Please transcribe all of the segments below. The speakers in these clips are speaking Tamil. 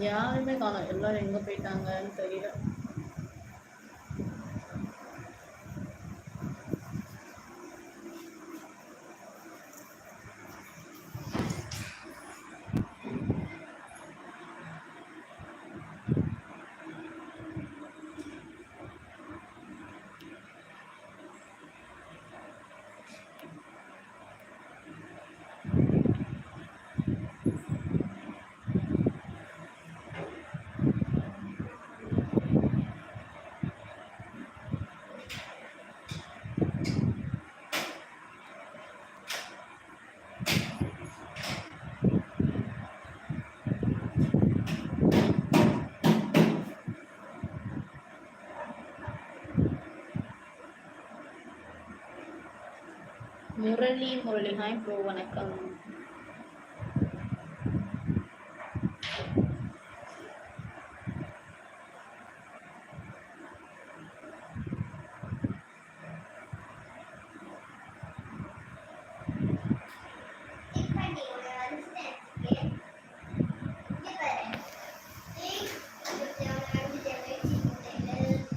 யாருமே காணோம். எல்லாரும் எங்கே போயிட்டாங்கன்னு தெரியல முரளி முரளி ஹாய் ப்ரோ வணக்கம் இப்ப நீ ஒரு அடிச்சுட்டேன் இங்க பாரு ஏய் இப்ப நான் அடிச்சுட்டேன் வெயிட்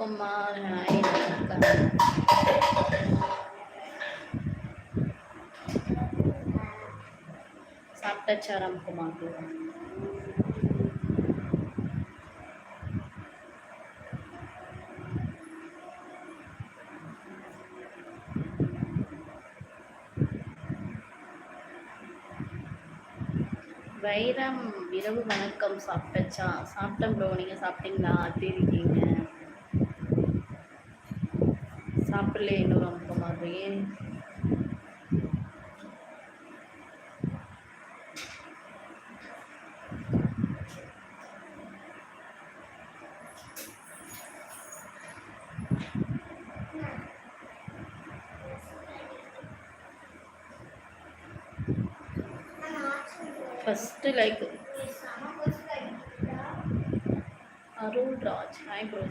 ராம்குமார் ஹாய் வணக்கம் சாப்பிட்டாச்சா ராம்குமார் வைரம் இரவு வணக்கம் சாப்பிட்டச்சா? சாப்பிட்டேன் ப்ரோ நீங்கள் சாப்பிட்டீங்களா? அப்படி இருக்கீங்க? பிள்ளை இன்னொரு ரொம்ப ஏன்? First like Arulraj hi bro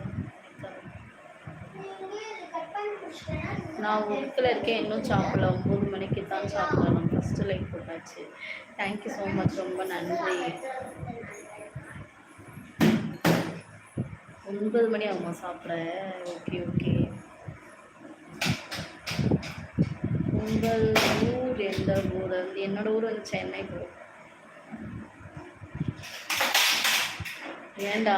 நான் ஒர்க்கில் இருக்கேன். இன்னும் சாப்பிடல. ஒம்பது மணிக்கு தான் சாப்பிடணும். ஃபஸ்ட்டு லைக் போட்டாச்சு. தேங்க்யூ ஸோ மச் ரொம்ப நன்றி. ஒன்பது மணி ஆகுமா சாப்பிட? ஓகே ஓகே உங்கள் ஊர் எந்த ஊர்? என்னோட ஊர் வந்து சென்னை ப்ரோ ஏண்டா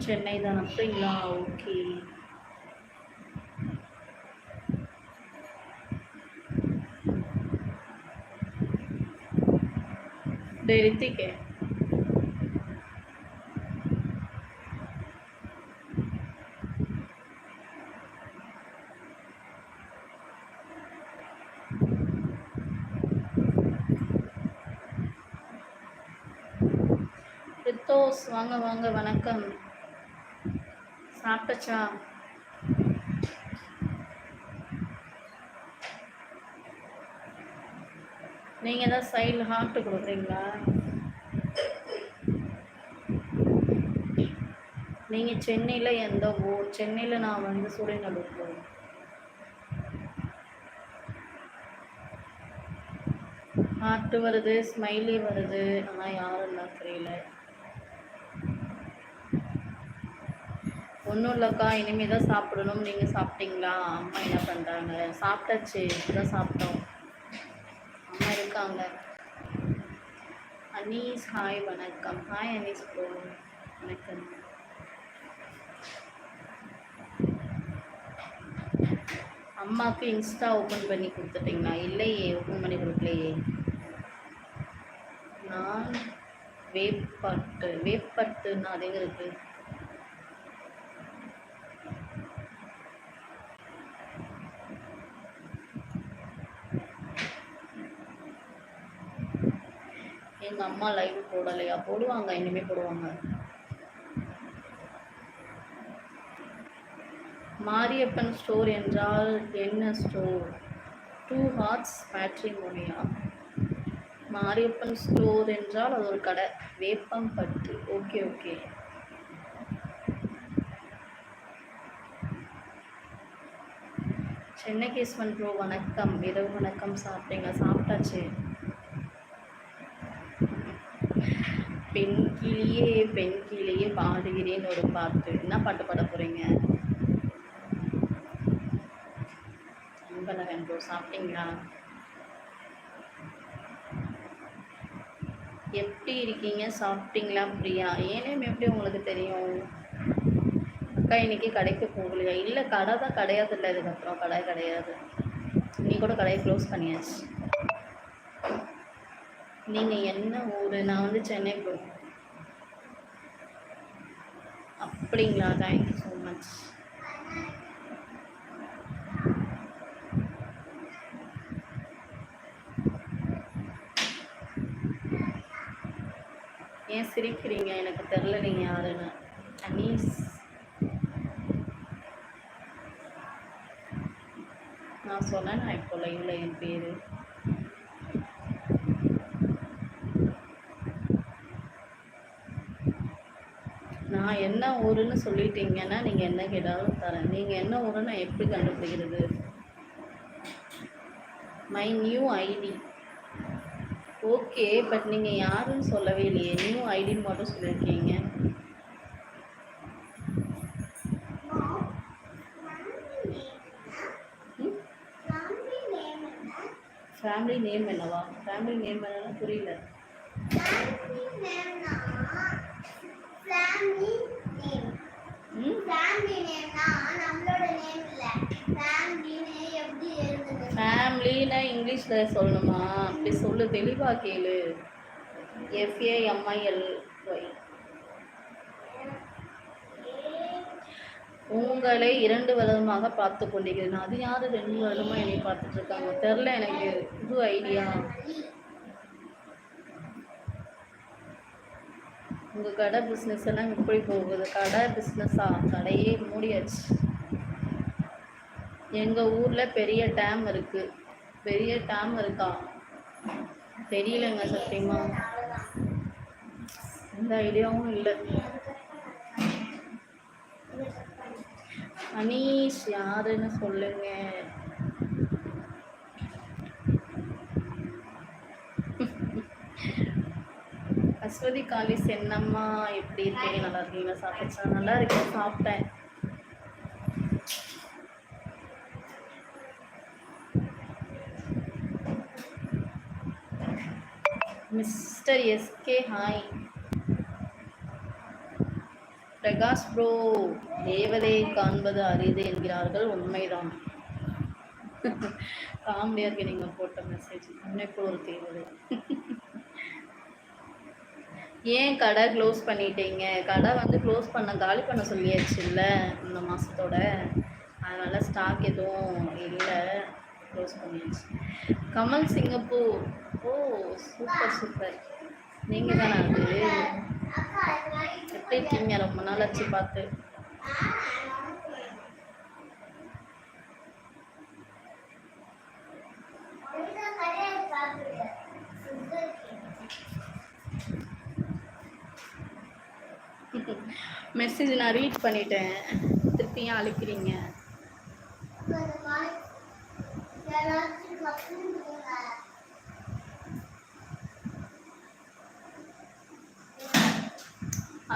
சென்னை தான். அப்படிங்களா? ஓகே. ரித்திகே ரித்தோஸ் வாங்க வாங்க வணக்கம். சாப்பிட்டச்சா? நீங்கள் தான் சைடில் ஹார்ட் கொடுக்குறீங்களா? நீங்கள் சென்னையில் எந்த ஊர்? சென்னையில் நான் வந்து சூரியநல்லூர் போகிறேன் ஹார்ட்டு வருது ஸ்மைலி வருது. ஆனால் யாரும் தான் தெரியல. ஒன்றும் இல்லைக்கா இனிமேல் தான் சாப்பிடணும். நீங்கள் சாப்பிட்டீங்களா? அம்மா என்ன பண்ணுறாங்க சாப்பிட்டாச்சு இப்பதான் சாப்பிட்டோம். அம்மா இருக்காங்க. அனீஸ் ஹாய் வணக்கம். ஹாய் அனீஸ் ப்ரோ வணக்கம். அம்மாவுக்கு இன்ஸ்டா ஓப்பன் பண்ணி கொடுத்துட்டிங்களா? இல்லையே ஓப்பன் பண்ணி கொடுக்கலையே. நான் வேப்பட்டு வேப்பட்டுன்னா அது எங்க இருக்குது எங்க அம்மா லைவ் போடலையா? போடுவாங்க இனிமே போடுவாங்க. மாரியப்பன் ஸ்டோர் என்றால் என்ன store to hearts matrimonial Mariyappan store என்றால் அது ஒரு கடை வேப்பம்பட்டு. ஓகே ஓகே சென்னை கேஸ்வன் ப்ரோ வணக்கம். இரவு வணக்கம் சாப்பிட்டீங்க சாப்பிட்டாச்சு. பெண் கிளியே பெண் கிளியே பாடுகிறேன் ஒரு பாட்டு. என்ன பாட்டு பாட போறீங்க? அன்பழகன் ப்ரோ சாப்பிட்டீங்களா? எப்படி இருக்கீங்க? சாப்பிட்டீங்களா பிரியா? ஏனேம் எப்படி உங்களுக்கு தெரியும்? அக்கா இன்னைக்கு கடைக்கு போகலையா? இல்லை கடை தான் கிடையாது இல்லை இதுக்கப்புறம். கடை கிடையாது. நீ கூட கடையை க்ளோஸ் பண்ணியாச்சு. நீங்கள் என்ன ஊர்? நான் வந்து சென்னை ப்ரோ அப்படிங்களா? தேங்க்யூ ஸோ மச் ஏன் சிரிக்கிறீங்க? எனக்கு தெரில நீங்கள் யாருன்னு. அனீஸ். நான் சொன்னேன் நான் இப்போ லைவ்ல என் பேர்? என்ன ஊருன்னு சொல்லிட்டீங்கன்னா நீங்கள் என்ன கேட்டாலும் தரேன். நீங்கள் என்ன ஊருன்னு நான் எப்படி கண்டுபிடிக்கிறது? My new ID okay but நீங்கள் யாருன்னு சொல்லவே இல்லையே. நியூ ஐடின்னு மட்டும் சொல்லியிருக்கீங்க ஃபேமிலி நேம் என்னவா? ஃபேமிலி நேம் என்னன்னு புரியல ம் ஃபேமிலின்னு இங்கிலீஷில் சொல்லணுமா? அப்படி சொல்லு தெளிவாக கேளு. எஃப்ஏஎம்ஐஎல் ஒய் உங்களை இரண்டு வருடமாக பார்த்து கொண்டிருக்கிறேன். அது யார்? ரெண்டு வருடமாக என்னை பார்த்துட்டு இருக்காங்க. தெரில எனக்கு. புது ஐடியா. உங்கள் கடை பிஸ்னஸ் எல்லாம் எப்படி போகுது. கடை பிஸ்னஸா கடையே மூடியாச்சு. எங்கள் ஊரில் பெரிய டேம் இருக்குது பெரிய டேம் இருக்கா? தெரியலங்க சத்தியமா. எந்த ஐடியாவும் இல்லை. அனீஷ் யாருன்னு சொல்லுங்க. அஸ்வதி காளி சென்னம்மா எப்படி இருக்கீங்க? நல்லா இருக்கீங்களா? சாப்பிட்டா நல்லா இருக்கேன். சாப்பிட்டேன். Mister SK hi Prakash bro தேவதையை காண்பது அரிது என்கிறார்கள் உண்மைதான். காமெடியாக இருக்கு நீங்கள் போட்ட மெசேஜ் இன்னைக்கு ஒரு தேவதை. ஏன் கடை க்ளோஸ் பண்ணிட்டீங்க? கடை வந்து க்ளோஸ் பண்ண காலி பண்ண சொல்லியாச்சுல்ல இந்த மாதத்தோட அதனால் ஸ்டாக் எதுவும் இல்லை. க்ளோஸ் பண்ணியாச்சு. கமல் சிங்கப்பூர் ஓ சூப்பர் சூப்பர் நீங்கள் தானே அது? எப்படி இருக்கீங்க? ரொம்ப நாள் ஆச்சு பார்த்து. மெசேஜ் நான் ரீட் பண்ணிட்டேன். திருப்பியும் அழைக்கிறீங்க.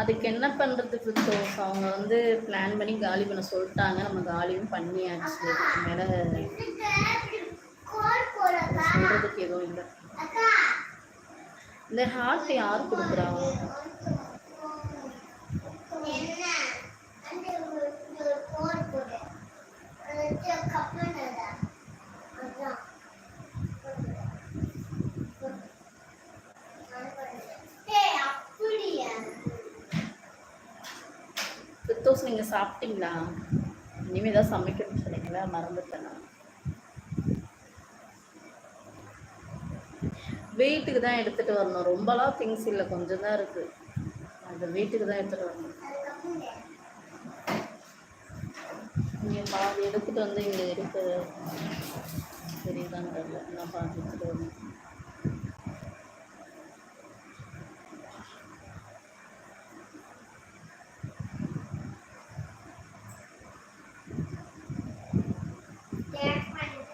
அதுக்கு என்ன பண்ணுறது ஃபிரித்தோஸ் அவங்க வந்து பிளான் பண்ணி காலி பண்ண சொல்லிட்டாங்க. நம்ம காலியும் பண்ணியாச்சு. அதுக்கு மேலே சொல்கிறதுக்கு எதுவும் இல்லை. இந்த ஹார்ட் யார் கொடுக்குறாங்க என்ன? தோசை நீங்கள் சாப்பிட்டீங்களா? இனிமேல் தான் சமைக்கணும்னு சொன்னீங்களா மறந்துட்டேன் வீட்டுக்கு தான் எடுத்துகிட்டு வரணும். ரொம்பலாம் திங்ஸ் இல்லை கொஞ்சம் தான் இருக்குது அந்த வீட்டுக்கு தான் எடுத்துகிட்டு வரணும். நீங்கள் பாதி எடுத்துகிட்டு வந்து இங்கே இருக்கு. சரிதான் தெரியல. நான் பாதி எடுத்துகிட்டு வரணும் டேக் பண்ணிட்டேன்.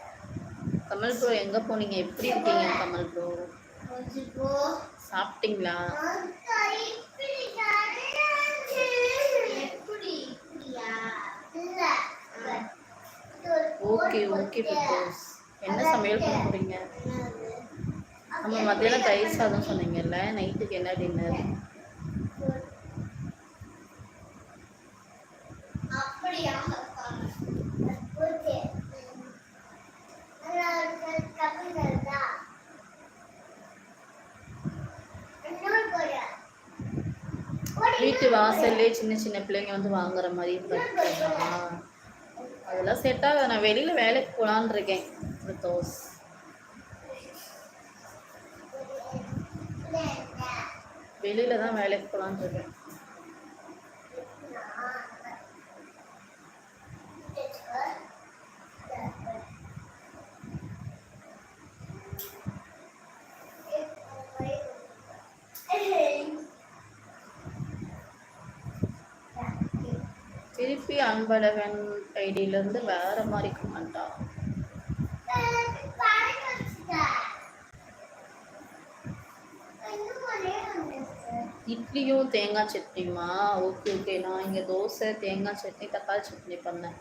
கமல் ப்ரோ எங்கே போனீங்க எப்படி இருக்கீங்க கமல் ப்ரோ சாப்பிட்டீங்களா? ஓகே ஓகே பிகாஸ் என்ன சமையல் பண்ண போகிறீங்க என்னது? நம்ம மத்தியானம் தயிர் சாதம் சொன்னீங்கல்ல நைட்டுக்கு என்ன டின்னர் அப்படியா அக்கா? ஓகே. நல்லா இருக்கு. கப்பல் வருதா? இன்னொரு கோடு. கோடு வீட்டு வாசல்லே சின்ன சின்ன பிள்ளைங்க வந்து வாங்குற மாதிரி கட்டுறதா அதெல்லாம் செட் ஆகாது. நான் வெளியில் வேலைக்கு போகலான்னு இருக்கேன். பிரிட்டோஸ் கோடு. வெளியில தான் வேலைக்கு போகலான்னு இருக்கேன். அன்பழகன் ஐடியிலேருந்து வேற மாதிரி கமெண்டா இட்லியும் தேங்காய் சட்னிமா ஓகே ஓகே. நான் இங்கே தோசை தேங்காய் சட்னி தக்காளி சட்னி பண்ணேன்.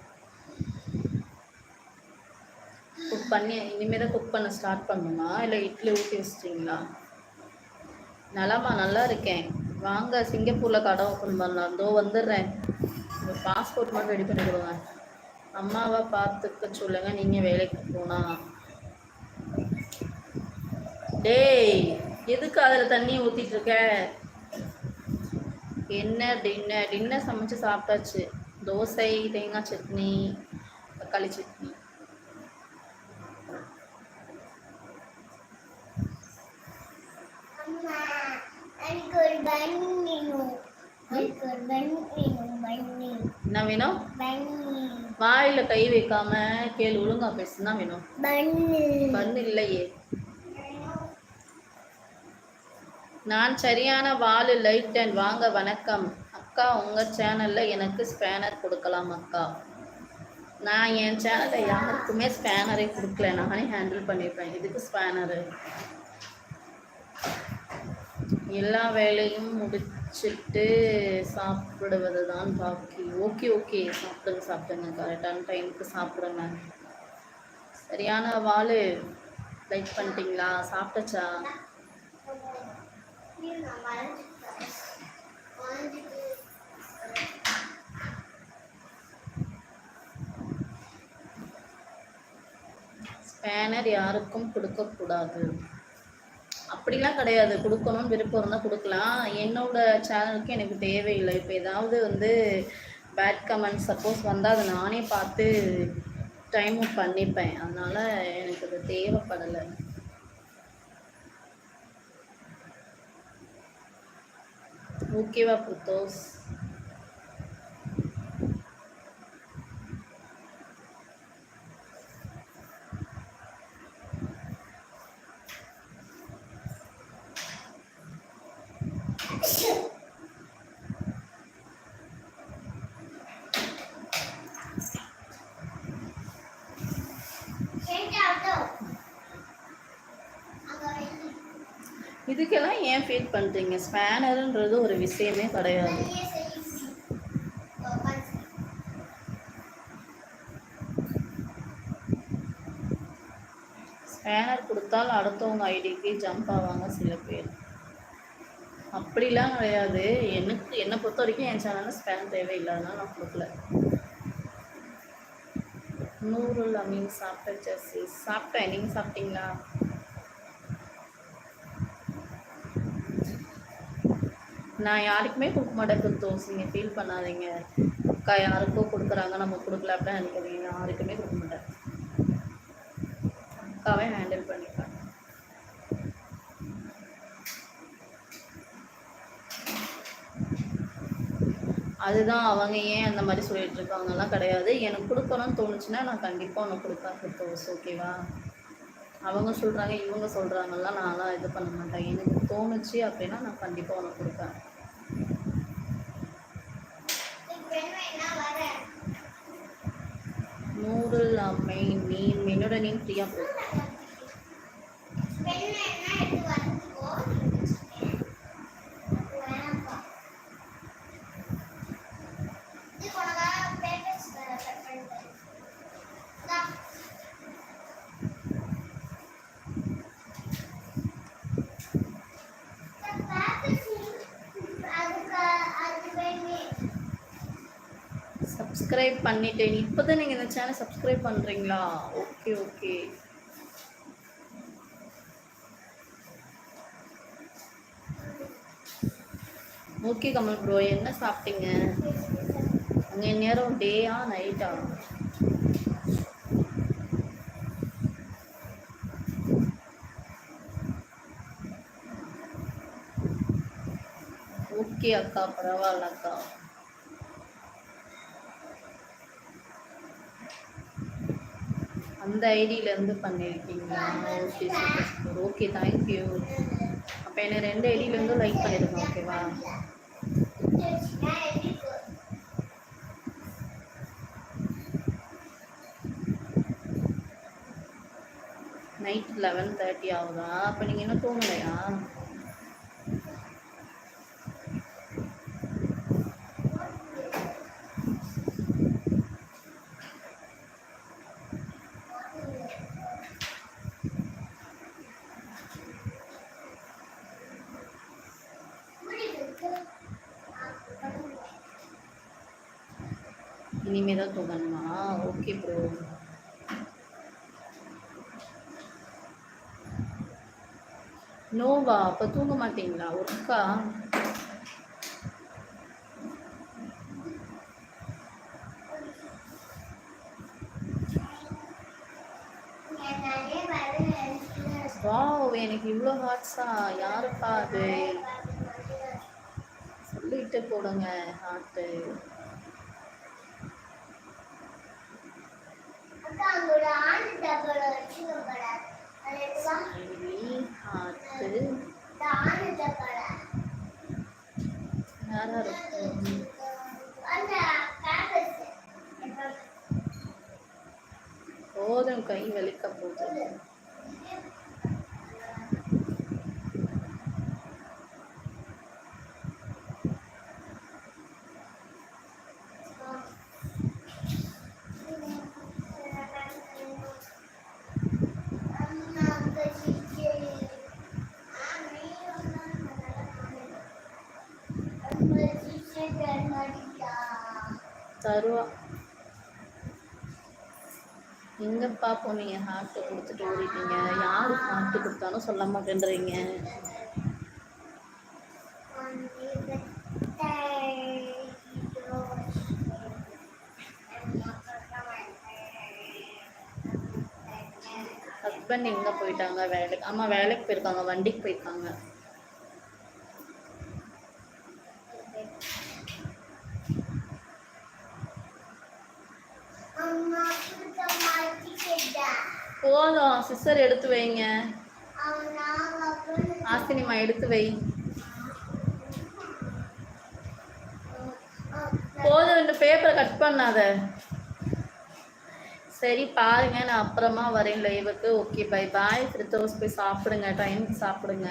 குக் பண்ணி இனிமேல் தான் குக் பண்ண ஸ்டார்ட் பண்ணுமா இல்லை இட்லி ஊற்றி வச்சிட்டிங்களா? நலமா நல்லா இருக்கேன். வாங்க சிங்கப்பூரில் கடை ஓப்பன் பண்ணலாம். இதோ வந்துடுறேன். பாஸ்போர்ட் மட்டும் ரெடி பண்ணி கொடுங்க அம்மாவை பார்த்துக்க சொல்லுங்க நீங்கள் வேலைக்கு போனா. டேய் எதுக்கு அதில் தண்ணி ஊற்றிட்டு இருக்க? என்ன டின்னர் டின்னர் சமைச்சு சாப்பிட்டாச்சு. தோசை தேங்காய் சட்னி தக்காளி சட்னி. எனக்கு ஒரு என்ன வேணும் வாயில் கை வைக்காம கேளு ஒழுங்கா பேசுனா வேணும் பண்ணு இல்லையே. நான் சரியான வாலு லைட் அண்ட் வாங்க வணக்கம். அக்கா உங்கள் சேனலில் எனக்கு ஸ்பேனர் கொடுக்கலாம் அக்கா. நான் என் சேனலில் யாருக்குமே ஸ்பேனரே கொடுக்கல. நானே ஹேண்டில் பண்ணியிருப்பேன் இதுக்கு ஸ்பேனரு எல்லா வேலையும் வச்சுட்டு சாப்பிடுவது தான் பாக்கி. Okay okay. சாப்பிடுங்க சாப்பிடுங்க. கரெக்டான டைமுக்கு சாப்பிடுங்க. சரியான வாள் லைக் பண்ணிட்டீங்களா? சாப்பிட்டச்சா? ஸ்பேனர் யாருக்கும் கொடுக்கக்கூடாது. அப்படிலாம் கிடையாது. கொடுக்கணும்னு விருப்பம் இருந்தால் கொடுக்கலாம். என்னோட சேனலுக்கு எனக்கு தேவையில்லை. இப்போ ஏதாவது வந்து பேட் கமெண்ட் சப்போஸ் வந்தால் அதை நானே பார்த்து டைம் அவுட் பண்ணிப்பேன். அதனால் எனக்கு அது தேவைப்படலை. ஓகேவா புத்தோஸ் கேட்டாதோ அங்க வை. இதுக்கெல்லாம் ஏன் ஃபீல் பண்ணுறீங்க ஸ்பேனருன்றது ஒரு விஷயமே கிடையாது. ஸ்பேனர் கொடுத்தால் அடுத்தவங்க ஐடிக்கு ஜம்ப் ஆவாங்க சில பேர். அப்படிலாம் கிடையாது. எனக்கு என்னை பொறுத்த வரைக்கும் என் சேனலில் ஸ்பேன் தேவையில்லாதனால நான் கொடுக்கல. நூறுல் அமீன் சாப்பிட்டேன் ஜெர்சி சாப்பிட்டேன். நீங்கள் சாப்பிட்டீங்களா? நான் யாருக்குமே கொடுக்க மாட்டேன் குத்தோஸ் நீங்கள் ஃபீல் பண்ணாதீங்க. அக்கா யாருக்கோ கொடுக்குறாங்க நம்ம கொடுக்கல அப்படின்னு நினைக்கிறீங்க யாருக்குமே கொடுக்க மாட்டேன். அக்காவே ஹேண்டில் பண்ணிப்பேன் அதுதான் அவங்க ஏன் அந்த மாதிரி சொல்லிட்டு இருக்காங்கலாம் கிடையாது. எனக்கு கொடுக்கணும்னு தோணுச்சுன்னா நான் கண்டிப்பாக உனக்கு கொடுப்பேன் ஃபிர்தோஸ் ஓகேவா? அவங்க சொல்கிறாங்க இவங்க சொல்கிறாங்கலாம் நான்லாம் இது பண்ண மாட்டேன். எனக்கு தோணுச்சு அப்படின்னா நான் கண்டிப்பாக உனக்கு கொடுப்பேன் பெண் வேணா வரேன் நூடுல் அம்மை நீ என்னோட நேம் பிரியா போ பெண் வேணா எடுத்து வந்துக்கோ வேணாம்ப்பா இது உனக்காக பேப்பர்ஸ் கட் பண்ணிட்டேன் இந்தா. இந்த papers அதுக்கு அது வேணுமே சப்ஸ்கிரைப் பண்ணிட்டேன். இப்போ தான் நீங்கள் இந்த சேனல் சப்ஸ்கிரைப் பண்ணுறீங்களா okay okay okay Kamal bro என்ன சாப்பிட்டீங்க? அங்கே நேரம் டேயா நைட்டா ஓகே அக்கா. பரவாயில்ல அக்கா. அந்த ஐடியிலேருந்து பண்ணியிருக்கீங்களா okay super super okay thank you அப்போ என்ன ரெண்டு ஐடியிலேருந்து லைக் பண்ணிடுங்க ஓகேவா நைட் லெவன் தேர்ட்டி ஆகுதா? அப்போ நீங்கள் இன்னும் தூங்கலையா? இனிமே தான் தூங்கணுமா? ஓகே ப்ரோ நோவா அப்போ தூங்க மாட்டீங்களா? ஒர்க்கா வாவ் எனக்கு இவ்வளோ ஹார்ட்ஸா யாருப்பா அது? சொல்லிட்டு போடுங்க ஹார்ட்டு அக்கா அங்க ஒரு ஆண்டு டப்பால வச்சுக்க கூடாது ஆத்து எடுத்துவா இருக்கும் போதும் கை வலிக்க போகுது. தருவா. எங்கப்பா போனீங்க ஹார்ட்டு கொடுத்துட்டு ஓடிட்டீங்க? யாரு ஹார்ட்டு கொடுத்தாலும் சொல்ல மாட்டேன்றீங்க. ஹஸ்பண்ட் எங்கே போயிட்டாங்க? வேலைக்கு ஆமாம் வேலைக்கு போயிருக்காங்க வண்டிக்கு போயிருக்காங்க. போதும் எடுத்து வைங்க. ஆசினிமா ஆஸ்தினிமா எடுத்து வை. போதும் ரெண்டு பேப்பரை கட் பண்ணாத. சரி பாருங்க நான் அப்புறமா வரேன் லைவுக்கு ஓகே பை பாய் திருத்தோஸ் போய் சாப்பிடுங்க டைமுக்கு சாப்பிடுங்க.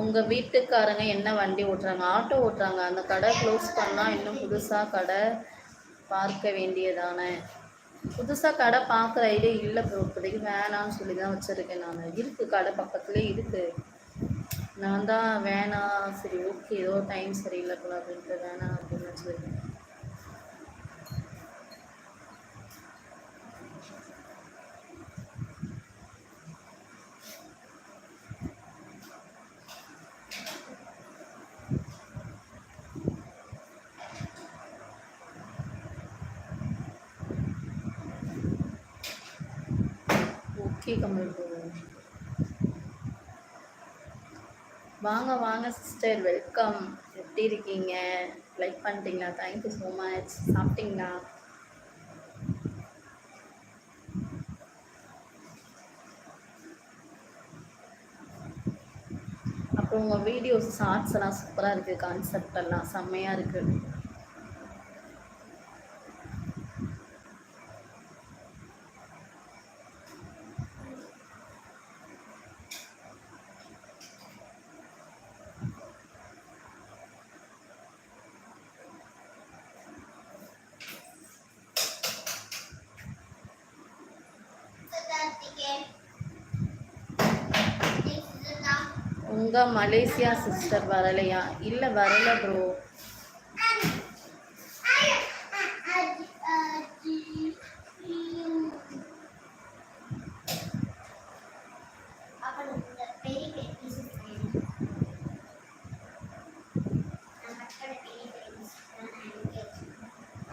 உங்கள் வீட்டுக்காரங்க என்ன வண்டி ஓட்டுறாங்க? ஆட்டோ ஓட்டுறாங்க. அந்த கடை க்ளோஸ் பண்ணால் இன்னும் புதுசாக கடை பார்க்க வேண்டியதானே? புதுசாக கடை பார்க்குற ஐடியா இல்லை ப்ரோ இப்போதைக்கு வேணாம்னு சொல்லி தான் வச்சுருக்கேன் நான். இருக்குது கடை பக்கத்துலேயே இருக்குது நான் தான் வேணாம். சரி ஓகே ஏதோ டைம் சரியில்லை போல அப்படின்ட்டு வேணாம் அப்படின்னு வச்சுருக்கேன். ஓகே கமல் வாங்க வாங்க சிஸ்டர் வெல்கம் எப்படி இருக்கீங்க? லைக் பண்ணிட்டீங்களா? தேங்க்யூ ஸோ மச் சாப்பிட்டீங்களா? அப்புறம் உங்கள் வீடியோஸ் ஷார்ட்ஸ் எல்லாம் சூப்பராக இருக்குது கான்செப்ட் எல்லாம் செம்மையாக இருக்குது உங்கள் மலேசியா சிஸ்டர் வரலையா? இல்லை வரல ப்ரோ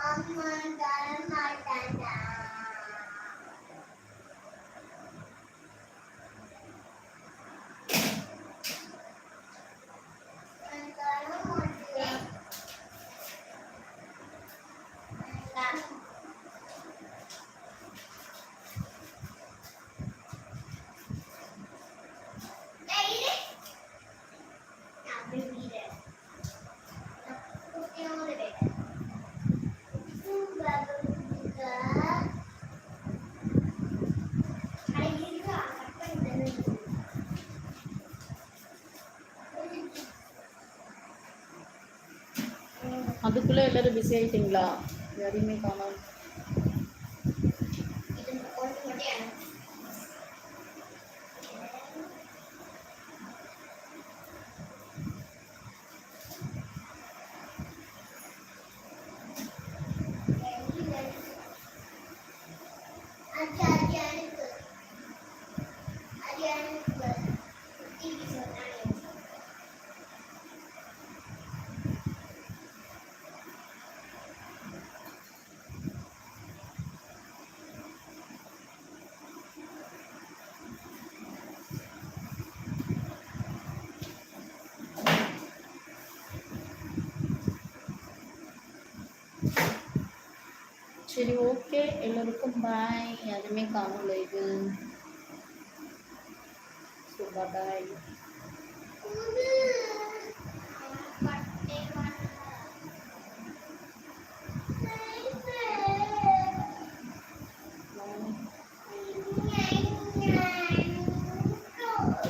அம்மா தர மாட்டாண்டா தர மாட்டேன் அதுக்குள்ளே எல்லோரும் பிஸி ஆகிட்டிங்களா யாரையுமே காணாமல் சரி ஓகே. எல்லோருக்கும் பாய் யாருமே காணல இது ஸோ பாய்